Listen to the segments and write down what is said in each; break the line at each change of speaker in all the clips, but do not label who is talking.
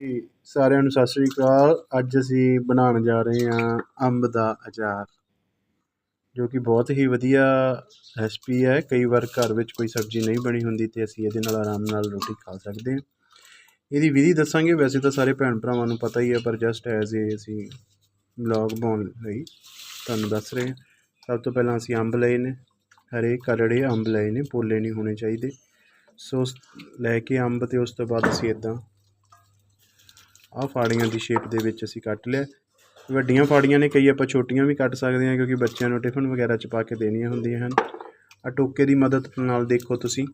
ਜੀ, ਸਾਰਿਆਂ ਨੂੰ ਸਤਿ ਸ੍ਰੀ ਅਕਾਲ। ਅੱਜ ਅਸੀਂ ਬਣਾਉਣ ਜਾ ਰਹੇ ਹਾਂ ਅੰਬ ਦਾ ਅਚਾਰ, ਜੋ ਕਿ ਬਹੁਤ ਹੀ ਵਧੀਆ ਰੈਸਪੀ ਹੈ। ਕਈ ਵਾਰ ਘਰ ਵਿੱਚ ਕੋਈ ਸਬਜ਼ੀ ਨਹੀਂ ਬਣੀ ਹੁੰਦੀ ਤੇ ਅਸੀਂ ਇਹਦੇ ਨਾਲ ਆਰਾਮ ਨਾਲ ਰੋਟੀ ਖਾ ਸਕਦੇ ਹਾਂ। ਇਹਦੀ ਵਿਧੀ ਦੱਸਾਂਗੇ। ਵੈਸੇ ਤਾਂ ਸਾਰੇ ਭੈਣ ਭਰਾਵਾਂ ਨੂੰ ਪਤਾ ਹੀ ਹੈ, ਪਰ ਜਸਟ ਐਜ਼ ਏ ਅਸੀਂ ਵਲੌਗ ਬਣਾਉਣ ਲਈ ਤੁਹਾਨੂੰ ਦੱਸ ਰਹੇ ਹਾਂ। ਸਭ ਤੋਂ ਪਹਿਲਾਂ ਅਸੀਂ ਅੰਬ ਲਏ ਨੇ। ਹਰੇ, ਕਰੜੇ ਅੰਬ ਲਏ ਨੇ। ਪੋਲੇ ਨਹੀਂ ਹੋਣੇ ਚਾਹੀਦੇ। ਸੋ ਲੈ ਕੇ ਅੰਬ ਤੇ ਉਸ ਤੋਂ ਬਾਅਦ ਅਸੀਂ ਇਦਾਂ ਆਹ ਫਾੜੀਆਂ ਦੀ ਸ਼ੇਪ ਦੇ ਵਿੱਚ ਅਸੀਂ ਕੱਟ ਲਿਆ। ਵੱਡੀਆਂ ਫਾੜੀਆਂ ਨੇ, ਕਈ ਆਪਾਂ ਛੋਟੀਆਂ ਵੀ ਕੱਟ ਸਕਦੇ ਹਾਂ ਕਿਉਂਕਿ ਬੱਚਿਆਂ ਨੂੰ ਟਿਫਨ ਵਗੈਰਾ ਚ ਪਾ ਕੇ ਦੇਣੀਆਂ ਹੁੰਦੀਆਂ ਹਨ। ਆ ਟੋਕੇ ਦੀ ਮਦਦ ਨਾਲ ਦੇਖੋ ਤੁਸੀਂ।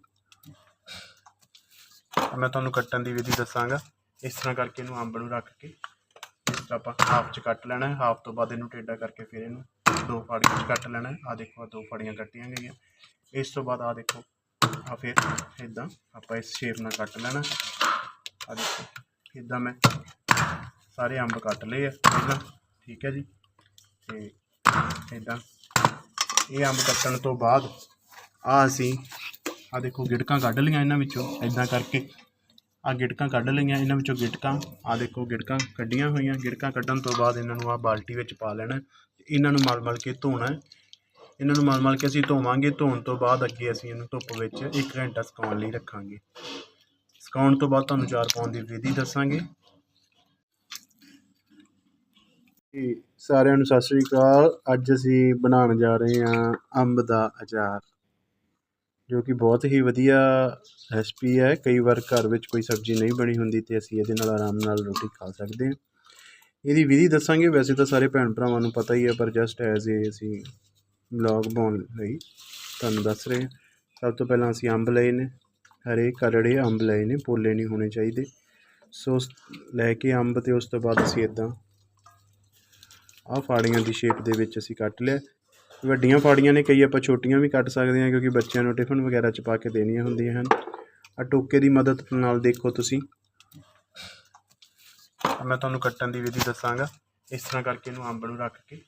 ਮੈਂ ਤੁਹਾਨੂੰ ਕੱਟਣ ਦੀ ਵਿਧੀ ਦੱਸਾਂਗਾ। ਇਸ ਤਰ੍ਹਾਂ ਕਰਕੇ ਇਹਨੂੰ ਅੰਬ ਨੂੰ ਰੱਖ ਕੇ ਇਸ ਤਰ੍ਹਾਂ ਆਪਾਂ ਹਾਫ ਚ ਕੱਟ ਲੈਣਾ ਹੈ। ਹਾਫ ਤੋਂ ਬਾਅਦ ਇਹਨੂੰ ਟੇਢਾ ਕਰਕੇ ਫਿਰ ਇਹਨੂੰ ਦੋ ਫਾੜੀਆਂ ਚ ਕੱਟ ਲੈਣਾ ਹੈ। ਆ ਦੇਖੋ, ਆਹ ਦੋ ਫਾੜੀਆਂ ਕੱਟੀਆਂ ਗਈਆਂ। ਇਸ ਤੋਂ ਬਾਅਦ ਆ ਦੇਖੋ ਆ ਫਿਰ ਇਦਾਂ ਆਪਾਂ ਇਸ ਸ਼ੇਪ ਨਾਲ ਕੱਟ ਲੈਣਾ ਆ ਦੇਖੋ। ਇਦਾਂ ਮੈਂ ਸਾਰੇ ਅੰਬ ਕੱਟ ਲਏ ਆ, ਪਹਿਲਾਂ, ਠੀਕ ਹੈ ਜੀ? ਤੇ ਇਦਾਂ ਇਹ ਅੰਬ ਕੱਟਣ ਤੋਂ ਬਾਅਦ ਆ ਅਸੀਂ ਆ ਦੇਖੋ ਗਿੜਕਾਂ ਕੱਢ ਲਈਆਂ ਇਹਨਾਂ ਵਿੱਚੋਂ ਇਦਾਂ ਕਰਕੇ। ਆ ਗਿੜਕਾਂ ਕੱਢ ਲਈਆਂ, ਇਹਨਾਂ ਵਿੱਚੋਂ ਗਿੜਕਾਂ ਆ ਦੇਖੋ ਗਿੜਕਾਂ ਕੱਢੀਆਂ ਹੋਈਆਂ ਗਿੜਕਾਂ ਕੱਢਣ ਤੋਂ ਬਾਅਦ ਇਹਨਾਂ ਨੂੰ ਆ ਬਾਲਟੀ ਵਿੱਚ ਪਾ ਲੈਣਾ, ਤੇ ਇਹਨਾਂ ਨੂੰ ਮਲ ਮਲ ਕੇ ਧੋਣਾ ਇਹਨਾਂ ਨੂੰ ਮਲ ਮਲ ਕੇ ਅਸੀਂ ਧੋਵਾਂਗੇ, ਧੋਣ ਤੋਂ ਬਾਅਦ ਅੱਗੇ ਅਸੀਂ ਇਹਨੂੰ ਧੁੱਪ ਵਿੱਚ 1 ਘੰਟਾ ਸੁਕਾਉਣ ਲਈ ਰੱਖਾਂਗੇ। ਸੁਕਾਉਣ ਤੋਂ ਬਾਅਦ ਤੁਹਾਨੂੰ ਚਾਰ ਪਾਉਣ ਦੀ ਵਿਧੀ ਦੱਸਾਂਗੇ। ਜੀ, ਸਾਰਿਆਂ ਨੂੰ ਸਤਿ ਸ੍ਰੀ ਅਕਾਲ। ਅੱਜ ਅਸੀਂ ਬਣਾਉਣ ਜਾ ਰਹੇ ਹਾਂ ਅੰਬ ਦਾ ਅਚਾਰ, ਜੋ ਕਿ ਬਹੁਤ ਹੀ ਵਧੀਆ ਰੈਸਪੀ ਹੈ। ਕਈ ਵਾਰ ਘਰ ਵਿੱਚ ਕੋਈ ਸਬਜ਼ੀ ਨਹੀਂ ਬਣੀ ਹੁੰਦੀ ਤੇ ਅਸੀਂ ਇਹਦੇ ਨਾਲ ਆਰਾਮ ਨਾਲ ਰੋਟੀ ਖਾ ਸਕਦੇ ਹਾਂ। ਇਹਦੀ ਵਿਧੀ ਦੱਸਾਂਗੇ। ਵੈਸੇ ਤਾਂ ਸਾਰੇ ਭੈਣ ਭਰਾਵਾਂ ਨੂੰ ਪਤਾ ਹੀ ਹੈ, ਪਰ ਜਸਟ ਐਜ਼ ਏ ਅਸੀਂ ਵਲੌਗ ਬਣਾਉਣ ਲਈ ਤੁਹਾਨੂੰ ਦੱਸ ਰਹੇ ਹਾਂ। ਸਭ ਤੋਂ ਪਹਿਲਾਂ ਅਸੀਂ ਅੰਬ ਲਏ ਨੇ। ਹਰੇ ਕਰੜੇ ਅੰਬ ਲਏ ਨੇ, ਪੋਲੇ ਨਹੀਂ ਹੋਣੇ ਚਾਹੀਦੇ। ਸੋ ਉਸ ਲੈ ਕੇ ਅੰਬ ਤੇ ਉਸ ਤੋਂ ਬਾਅਦ ਅਸੀਂ ਇਦਾਂ ਆਹ ਫਾੜੀਆਂ ਦੀ ਸ਼ੇਪ ਦੇ ਵਿੱਚ ਅਸੀਂ ਕੱਟ ਲਿਆ। ਵੱਡੀਆਂ ਫਾੜੀਆਂ ਨੇ, ਕਈ ਆਪਾਂ ਛੋਟੀਆਂ ਵੀ ਕੱਟ ਸਕਦੇ ਹਾਂ ਕਿਉਂਕਿ ਬੱਚਿਆਂ ਨੂੰ ਟਿਫਨ ਵਗੈਰਾ ਚ ਪਾ ਕੇ ਦੇਣੀਆਂ ਹੁੰਦੀਆਂ ਹਨ। ਆ ਟੋਕੇ ਦੀ ਮਦਦ ਨਾਲ ਦੇਖੋ ਤੁਸੀਂ। ਮੈਂ ਤੁਹਾਨੂੰ ਕੱਟਣ ਦੀ ਵਿਧੀ ਦੱਸਾਂਗਾ। ਇਸ ਤਰ੍ਹਾਂ ਕਰਕੇ ਇਹਨੂੰ ਅੰਬ ਨੂੰ ਰੱਖ ਕੇ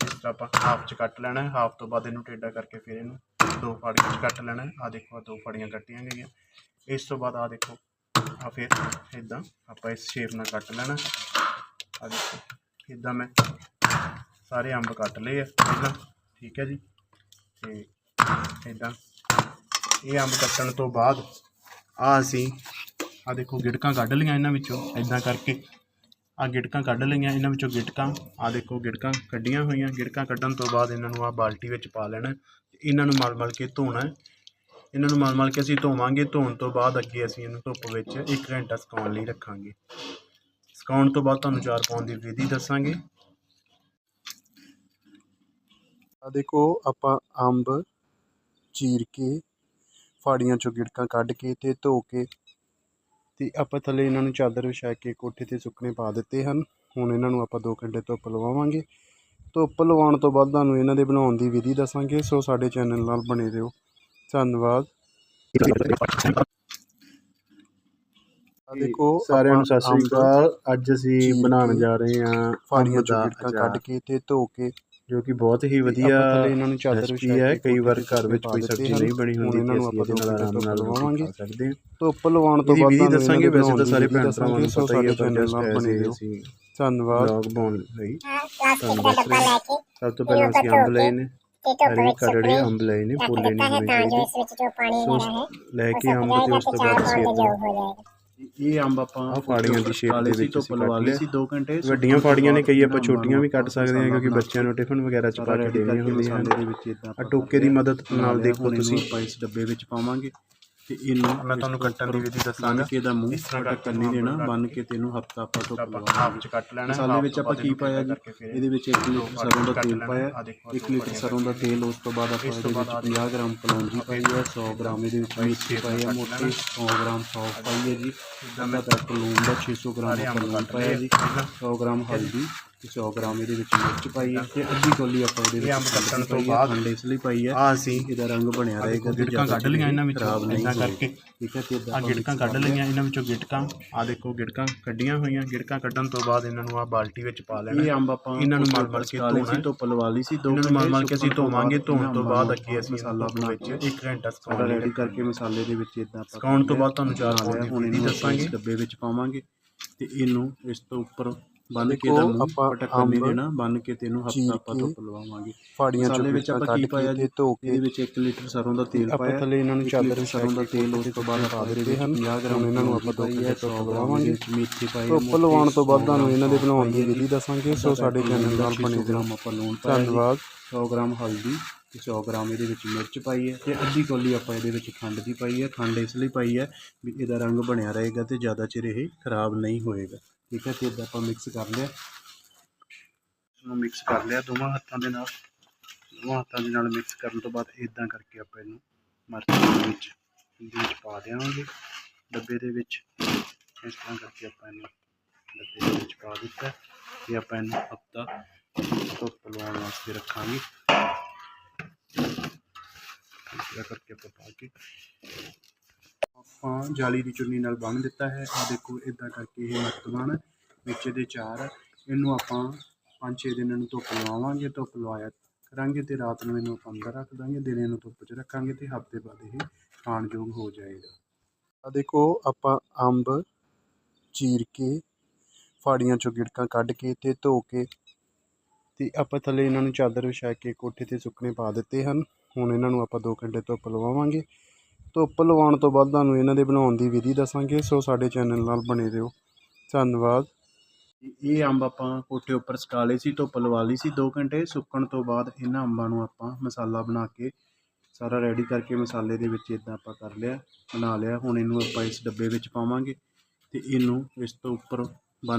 ਇਸ ਤਰ੍ਹਾਂ ਆਪਾਂ ਹਾਫ ਚ ਕੱਟ ਲੈਣਾ ਹੈ। ਹਾਫ ਤੋਂ ਬਾਅਦ ਇਹਨੂੰ ਟੇਢਾ ਕਰਕੇ ਫਿਰ ਇਹਨੂੰ ਦੋ ਫਾੜੀਆਂ ਚ ਕੱਟ ਲੈਣਾ ਹੈ। ਆ ਦੇਖੋ, ਆਹ ਦੋ ਫਾੜੀਆਂ ਕੱਟੀਆਂ ਗਈਆਂ। ਇਸ ਤੋਂ ਬਾਅਦ ਆ ਦੇਖੋ ਆ ਫਿਰ ਇਦਾਂ ਆਪਾਂ ਇਸ ਸ਼ੇਪ ਨਾਲ ਕੱਟ ਲੈਣਾ ਆ ਦੇਖੋ ਇਦਾਂ ਮੈਂ ਸਾਰੇ ਅੰਬ ਕੱਟ ਲਏ ਆ ਪਹਿਲਾਂ, ਠੀਕ ਹੈ ਜੀ? ਤੇ ਇਦਾਂ ਇਹ ਅੰਬ ਕੱਟਣ ਤੋਂ ਬਾਅਦ ਆ ਅਸੀਂ ਆ ਦੇਖੋ, ਗਿੜਕਾਂ ਕੱਢ ਲਈਆਂ ਇਹਨਾਂ ਵਿੱਚੋਂ ਇਦਾਂ ਕਰਕੇ ਆ ਗਿੜਕਾਂ ਕੱਢ ਲਈਆਂ, ਇਹਨਾਂ ਵਿੱਚੋਂ ਗਿੜਕਾਂ ਆ ਦੇਖੋ ਗਿੜਕਾਂ ਕੱਢੀਆਂ ਹੋਈਆਂ ਗਿੜਕਾਂ ਕੱਢਣ ਤੋਂ ਬਾਅਦ ਇਹਨਾਂ ਨੂੰ ਆ ਬਾਲਟੀ ਵਿੱਚ ਪਾ ਲੈਣਾ ਤੇ ਇਹਨਾਂ ਨੂੰ ਮਲ ਮਲ ਕੇ ਧੋਣਾ ਇਹਨਾਂ ਨੂੰ ਮਲ ਮਲ ਕੇ ਅਸੀਂ ਧੋਵਾਂਗੇ, ਧੋਣ ਤੋਂ ਬਾਅਦ ਅੱਗੇ ਅਸੀਂ ਇਹਨੂੰ ਧੁੱਪ ਵਿੱਚ 1 ਘੰਟਾ ਸੁਕਾਉਣ ਲਈ ਰੱਖਾਂਗੇ। ਸੁਕਾਉਣ ਤੋਂ ਬਾਅਦ ਤੁਹਾਨੂੰ ਚਾਰ ਪਾਉਣ ਦੀ ਵਿਧੀ ਦੱਸਾਂਗੇ। ਆ ਦੇਖੋ ਆਪਾਂ ਅੰਬ ਚੀਰ ਕੇ, ਫਾੜੀਆਂ ਚੋਂ ਗਿੜਕਾਂ ਕੱਢ ਕੇ ਤੇ ਧੋ ਕੇ ਤੇ ਆਪਾਂ ਥੱਲੇ ਇਹਨਾਂ ਨੂੰ ਚਾਦਰ ਵਿਛਾ ਕੇ ਕੋਠੇ ਤੇ ਸੁੱਕਣੇ ਪਾ ਦਿੱਤੇ ਹਨ। ਹੁਣ ਇਹਨਾਂ ਨੂੰ ਆਪਾਂ 2 ਘੰਟੇ ਧੁੱਪ ਲਵਾਵਾਂਗੇ। ਧੁੱਪ ਲਵਾਉਣ ਤੋਂ ਬਾਅਦ ਤੁਹਾਨੂੰ ਇਹਨਾਂ ਦੇ ਬਣਾਉਣ ਦੀ ਵਿਧੀ ਦੱਸਾਂਗੇ ਸੋ ਸਾਡੇ ਚੈਨਲ ਨਾਲ ਬਣੇ ਰਹੋ। ਧੰਨਵਾਦ। ਆ ਦੇਖੋ ਸਾਰਿਆਂ ਨੂੰ ਸਤਿ ਸ੍ਰੀ ਅਕਾਲ। ਅੱਜ ਅਸੀਂ ਬਣਾਉਣ ਜਾ ਰਹੇ ਹਾਂ ਫਾੜੀਆਂ ਚੋਂ ਗਿੜਕਾਂ ਕੱਢ ਕੇ ਤੇ ਧੋ ਕੇ ਜੋ ਕਿ ਬਹੁਤ ਹੀ ਵਧੀਆ ਇਹਨਾਂ ਨੂੰ ਚਾਦਰ ਵਿਛਾਈ ਹੈ। ਕਈ ਵਾਰ ਘਰ ਵਿੱਚ ਕੋਈ ਸਬਜ਼ੀ ਨਹੀਂ ਬਣੀ ਹੁੰਦੀ ਤੇ ਅਸੀਂ ਇਹਦੇ ਨਾਲ ਆਰਾਮ ਨਾਲ ਸਕਦੇ ਹਾਂ। ਧੁੱਪ ਲਵਾਉਣ ਤੋਂ ਬਾਅਦ ਵਿਧੀ ਦੱਸਾਂਗੇ ਵੈਸੇ ਤਾਂ ਸਾਰੇ ਭੈਣ ਭਰਾਵਾਂ ਨੂੰ ਪਤਾ ਹੀ ਹੈ ਜਸਟ ਐਜ਼ ਏ ਅਸੀਂ ਧੰਨਵਾਦ। ਵਲੌਗ ਬਣਾਉਣ ਲਈ। ਰਹੇ। ਸਭ ਤੋਂ ਪਹਿਲਾਂ ਅਸੀਂ ਅੰਬ ਲਏ ਨੇ। ਹਰੇ ਕਰੜੇ ਅੰਬ ਲਏ ਨੇ ਪੋਲੇ ਉਸ ਲੈ ਕੇ ਅੰਬ ਤੇ ਉਸ ਤੋਂ ਬਾਅਦ ਅਸੀਂ
ਇਹ ਅੰਬ ਆਪਾਂ
ਆਹ ਫਾੜੀਆਂ ਦੀ shape ਦੇ ਵਿੱਚ ਅਸੀਂ
ਲਵਾ
ਕੱਟ
ਲਈ
ਲਿਆ।
ਸੀ 2 ਘੰਟੇ
ਵੱਡੀਆਂ ਫਾੜੀਆਂ ਨੇ ਕਈ ਆਪਾਂ ਛੋਟੀਆਂ ਵੀ ਕੱਟ ਸਕਦੇ ਹਾਂ ਕਿਉਂਕਿ ਬੱਚਿਆਂ ਨੂੰ ਟਿਫਨ ਵਗੈਰਾ ਚ ਪਾ ਕੇ ਦੇਣੀਆਂ ਹੁੰਦੀਆਂ ਹਨ। ਆ ਟੋਕੇ ਦੀ ਮਦਦ ਨਾਲ ਦੇਖੋ ਤੁਸੀਂ।
ਆਪਾਂ ਇਸ ਡੱਬੇ ਵਿੱਚ ਪਾਵਾਂਗੇ। ਤੇ ਇਹਨੂੰ
ਮੈਂ ਤੁਹਾਨੂੰ ਕੱਟਣ ਦੀ ਵਿਧੀ ਦੱਸਾਂਗਾ।
ਕੇ ਇਹਦਾ ਮੂੰਹ
ਇਸ ਤਰ੍ਹਾਂ ਕਰਕੇ
ਨਹੀਂ ਦੇਣਾ ਬੰਨ ਕੇ ਤੈਨੂੰ ਹਫਤਾ ਆਪਾਂ ਧੁੱਪ
ਆਪਾਂ
ਲਵਾਵਾਂਗੇ
ਹਾਫ ਚ ਕੱਟ ਲੈਣਾ
ਮਸਾਲੇ ਵਿੱਚ ਆਪਾਂ ਕੀ ਪਾਇਆ ਜੀ? ਇਹਦੇ ਵਿੱਚ 1 ਲੀਟਰ ਸਰੋਂ ਦਾ ਤੇਲ ਪਾਇਆ। 1 ਲੀਟਰ ਸਰੋਂ ਦਾ ਤੇਲ ਉਸ ਤੋਂ ਬਾਅਦ ਆਪਾਂ ਇਹਦੇ ਵਿੱਚ 50 ਗ੍ਰਾਮ ਕਲੌਂਜੀ ਪਾਈ ਹੈ 100 ਗ੍ਰਾਮ ਇਹਦੇ ਵਿੱਚ ਮਿਰਚ ਪਾਈ ਹੈ ਮੋਟੀ 100 ਗ੍ਰਾਮ ਸੌਂਫ ਪਾਈ ਹੈ ਜੀ। ਪੈਕ ਲੂਣ ਦਾ 600 ਗ੍ਰਾਮ ਆਪਾਂ ਪਾਇਆ ਜੀ। 100 ਗ੍ਰਾਮ ਹਲਦੀ। ਤੇ 100 ਗ੍ਰਾਮ ਇਹਦੇ ਵਿੱਚ ਮਿਰਚ ਪਾਈ ਹੈ ਤੇ ਅੱਧੀ ਕੌਲੀ ਆਪਾਂ ਇਹਦੇ ਵਿੱਚ
ਅੰਬ ਕੱਟਣ ਤੋਂ ਬਾਅਦ
ਖੰਡ ਇਸ ਲਈ ਪਾਈ ਹੈ
ਆ ਅਸੀਂ
ਇਹਦਾ ਰੰਗ ਬਣਿਆ ਰਹੇਗਾ ਤੇ
ਗਿੜਕਾਂ ਕੱਢ ਲਈਆਂ ਇਹਨਾਂ ਵਿੱਚੋਂ
ਖਰਾਬ ਨਹੀਂ
ਇਦਾਂ। ਕਰਕੇ।
ਠੀਕ ਹੈ ਤੇ
ਆ ਗਿੜਕਾਂ ਕੱਢ ਲਈਆਂ ਇਹਨਾਂ ਵਿੱਚੋਂ ਗਿੜਕਾਂ ਆ ਦੇਖੋ ਗਿੜਕਾਂ ਕੱਢੀਆਂ ਹੋਈਆਂ। ਗਿੜਕਾਂ ਕੱਢਣ ਤੋਂ ਬਾਅਦ ਇਹਨਾਂ ਨੂੰ ਆ ਬਾਲਟੀ ਵਿੱਚ ਪਾ ਲੈਣਾ।
ਇਹ ਅੰਬ ਆਪਾਂ
ਇਹਨਾਂ ਨੂੰ ਮਲ ਮਲ ਕੇ ਧੋਣਾ।
ਸੀ ਧੁੱਪ ਲਵਾ ਲਈ ਸੀ ਦੋ
ਇਹਨਾਂ ਨੂੰ ਮਲ ਮਲ ਕੇ ਅਸੀਂ ਧੋਵਾਂਗੇ। ਧੋਣ ਤੋਂ ਬਾਅਦ
ਆਪਾਂ
ਅੱਗੇ ਅਸੀਂ
ਮਸਾਲਾ ਬਣਾ
ਵਿੱਚ
ਕੇ
1 ਘੰਟਾ ਸੁਕਾਉਣ
ਰੈਡੀ ਕਰਕੇ ਮਸਾਲੇ ਦੇ ਵਿੱਚ ਇਦਾਂ
ਸੁਕਾਉਣ ਤੋਂ ਬਾਅਦ ਤੁਹਾਨੂੰ ਚਾਰ
ਹੁਣ ਆਪਾਂ
ਦੱਸਾਂਗੇ।
ਡੱਬੇ ਵਿੱਚ ਪਾਵਾਂਗੇ
ਤੇ ਇਹਨੂੰ ਇਸ ਤੋਂ ਉੱਪਰ ਬੰਨ ਕੇ ਦਾ ਮੂੰਹ
ਆਪਾਂ
ਪਟਕਣ ਨਹੀਂ ਦੇਣਾ ਬੰਨ ਕੇ ਤੈਨੂੰ ਹਫਤਾ ਆਪਾਂ
ਕੇ
ਧੁੱਪ ਲਵਾਵਾਂਗੇ।
ਫਾੜੀਆਂ
ਮਸਾਲੇ
ਚੋਂ
ਵਿੱਚ ਆਪਾਂ ਕੀ
ਕੇ
ਪਾਇਆ
ਤੇ ਧੋ ਕੇ
ਇਹਦੇ ਵਿੱਚ 1 ਲੀਟਰ ਸਰੋਂ ਦਾ ਤੇਲ
ਆਪਾਂ
ਪਾਇਆ।
ਥੱਲੇ ਇਹਨਾਂ ਨੂੰ ਚਾਦਰ
ਸਰੋਂ ਦਾ ਤੇਲ ਉਸ ਤੋਂ ਬਾਅਦ ਆਪਾਂ ਇਹਦੇ ਵਿੱਚ 50 ਗ੍ਰਾਮ
ਇਹਨਾਂ ਨੂੰ ਆਪਾਂ ਧੁੱਪ ਤੋਂ
100 ਗ੍ਰਾਮ
ਲਵਾਵਾਂਗੇ।
ਮੇਥੀ ਪਾਈ
ਧੁੱਪ ਲਵਾਉਣ ਤੋਂ ਬਾਅਦ ਤੁਹਾਨੂੰ ਇਹਨਾਂ ਦੇ ਬਣਾਉਣ ਦੀ ਵਿਧੀ ਦੱਸਾਂਗੇ ਸੋ ਸਾਡੇ ਚੈਨਲ ਨਾਲ ਬਣੇ ਰਹੋ।
ਗ੍ਰਾਮ ਆਪਾਂ ਲੂਣ ਪਾਇਆ ਜੀ,
ਧੰਨਵਾਦ।
100 ਗ੍ਰਾਮ ਹਲਦੀ ਤੇ 100 ਗ੍ਰਾਮ ਇਹਦੇ ਵਿੱਚ ਮਿਰਚ ਪਾਈ ਹੈ ਤੇ ਅੱਧੀ ਕੌਲੀ ਆਪਾਂ ਇਹਦੇ ਵਿੱਚ ਖੰਡ ਦੀ ਪਾਈ ਹੈ। ਖੰਡ ਇਸ ਲਈ ਪਾਈ ਹੈ ਵੀ ਇਹਦਾ ਰੰਗ ਬਣਿਆ ਰਹੇਗਾ ਤੇ ਜ਼ਿਆਦਾ ਚਿਰ ਇਹ ਖਰਾਬ ਨਹੀਂ ਹੋਏਗਾ। ਠੀਕ ਹੈ, ਤੇ ਇਦਾਂ ਆਪਾਂ ਮਿਕਸ ਕਰ ਲਿਆ।
ਨੂੰ ਮਿਕਸ ਕਰ ਲਿਆ ਦੋਵਾਂ ਹੱਥਾਂ ਦੇ ਨਾਲ। ਦੋਵਾਂ ਹੱਥਾਂ ਦੇ ਨਾਲ ਮਿਕਸ ਕਰਨ ਤੋਂ ਬਾਅਦ ਇਦਾਂ ਕਰਕੇ ਆਪਾਂ ਇਹਨੂੰ ਮਿਰਚ ਦੇ ਵਿੱਚ, ਇਹਦੇ ਵਿੱਚ ਪਾ ਦੇਵਾਂਗੇ। ਡੱਬੇ ਦੇ ਵਿੱਚ ਇਸ ਤਰ੍ਹਾਂ ਕਰਕੇ ਆਪਾਂ ਇਹਨੂੰ ਡੱਬੇ ਦੇ ਵਿੱਚ ਪਾ ਦਿੱਤਾ। ਤੇ ਆਪਾਂ ਇਹਨੂੰ ਹਫਤਾ ਧੁੱਪ ਲਵਾਉਣ ਵਾਸਤੇ ਰੱਖਾਂਗੇ। ਇਸ ਤਰ੍ਹਾਂ ਕਰਕੇ ਆਪਾਂ ਪਾ ਕੇ ਆਪਾਂ ਜਾਲੀ ਦੀ ਚੁੰਨੀ ਨਾਲ ਬੰਨ੍ਹ ਦਿੱਤਾ ਹੈ। ਆ ਦੇਖੋ ਇਦਾਂ ਕਰਕੇ ਇਹ ਮਰਤਬਾਨ ਵਿੱਚ ਇਹਦੇ ਚਾਰ, ਇਹਨੂੰ ਆਪਾਂ ਪੰਜ ਛੇ ਦਿਨ ਇਹਨੂੰ ਧੁੱਪ ਲਵਾਵਾਂਗੇ, ਧੁੱਪ ਲਵਾਇਆ ਕਰਾਂਗੇ ਤੇ ਰਾਤ ਨੂੰ ਇਹਨੂੰ ਅੰਦਰ ਰੱਖ ਦਾਂਗੇ, ਦਿਨੇ ਇਹਨੂੰ ਧੁੱਪ 'ਚ ਰੱਖਾਂਗੇ ਤੇ ਹਫ਼ਤੇ ਬਾਅਦ ਇਹ ਖਾਣਯੋਗ ਹੋ ਜਾਏਗਾ। ਆ ਦੇਖੋ, ਆਪਾਂ ਅੰਬ ਚੀਰ ਕੇ, ਫਾੜੀਆਂ ਚੋਂ ਗਿੜਕਾਂ ਕੱਢ ਕੇ ਤੇ ਧੋ ਕੇ ਤੇ ਆਪਾਂ ਥੱਲੇ ਇਹਨਾਂ ਨੂੰ ਚਾਦਰ ਵਿਛਾ ਕੇ ਕੋਠੇ ਤੇ ਸੁੱਕਣੇ ਪਾ ਦਿੱਤੇ ਹਨ। ਹੁਣ ਇਹਨਾਂ ਨੂੰ ਆਪਾਂ 2 ਘੰਟੇ ਧੁੱਪ ਲਵਾਵਾਂਗੇ। ਧੁੱਪ ਲਵਾਉਣ ਤੋਂ ਬਾਅਦ ਤੁਹਾਨੂੰ ਇਹਨਾਂ ਦੇ ਬਣਾਉਣ ਦੀ ਵਿਧੀ ਦੱਸਾਂਗੇ, ਸੋ ਸਾਡੇ ਚੈਨਲ ਨਾਲ ਬਣੇ ਰਹੋ। ਧੰਨਵਾਦ। ਇਹ ਅੰਬ ਆਪਾਂ ਕੋਠੇ ਉੱਪਰ ਸੁਕਾ ਲਏ ਸੀ, ਧੁੱਪ ਲਵਾ ਲਈ ਸੀ 2 ਘੰਟੇ। ਸੁੱਕਣ ਤੋਂ ਬਾਅਦ ਇਹਨਾਂ ਅੰਬਾਂ ਨੂੰ ਆਪਾਂ ਮਸਾਲਾ ਬਣਾ ਕੇ ਸਾਰਾ ਰੈਡੀ ਕਰਕੇ ਮਸਾਲੇ ਦੇ ਵਿੱਚ ਇਦਾਂ ਆਪਾਂ ਕਰ ਲਿਆ, ਬਣਾ ਲਿਆ। ਹੁਣ ਇਹਨੂੰ ਆਪਾਂ ਇਸ ਡੱਬੇ ਵਿੱਚ ਪਾਵਾਂਗੇ ਤੇ ਇਹਨੂੰ ਇਸ ਤੋਂ ਉੱਪਰ ਬੰਨ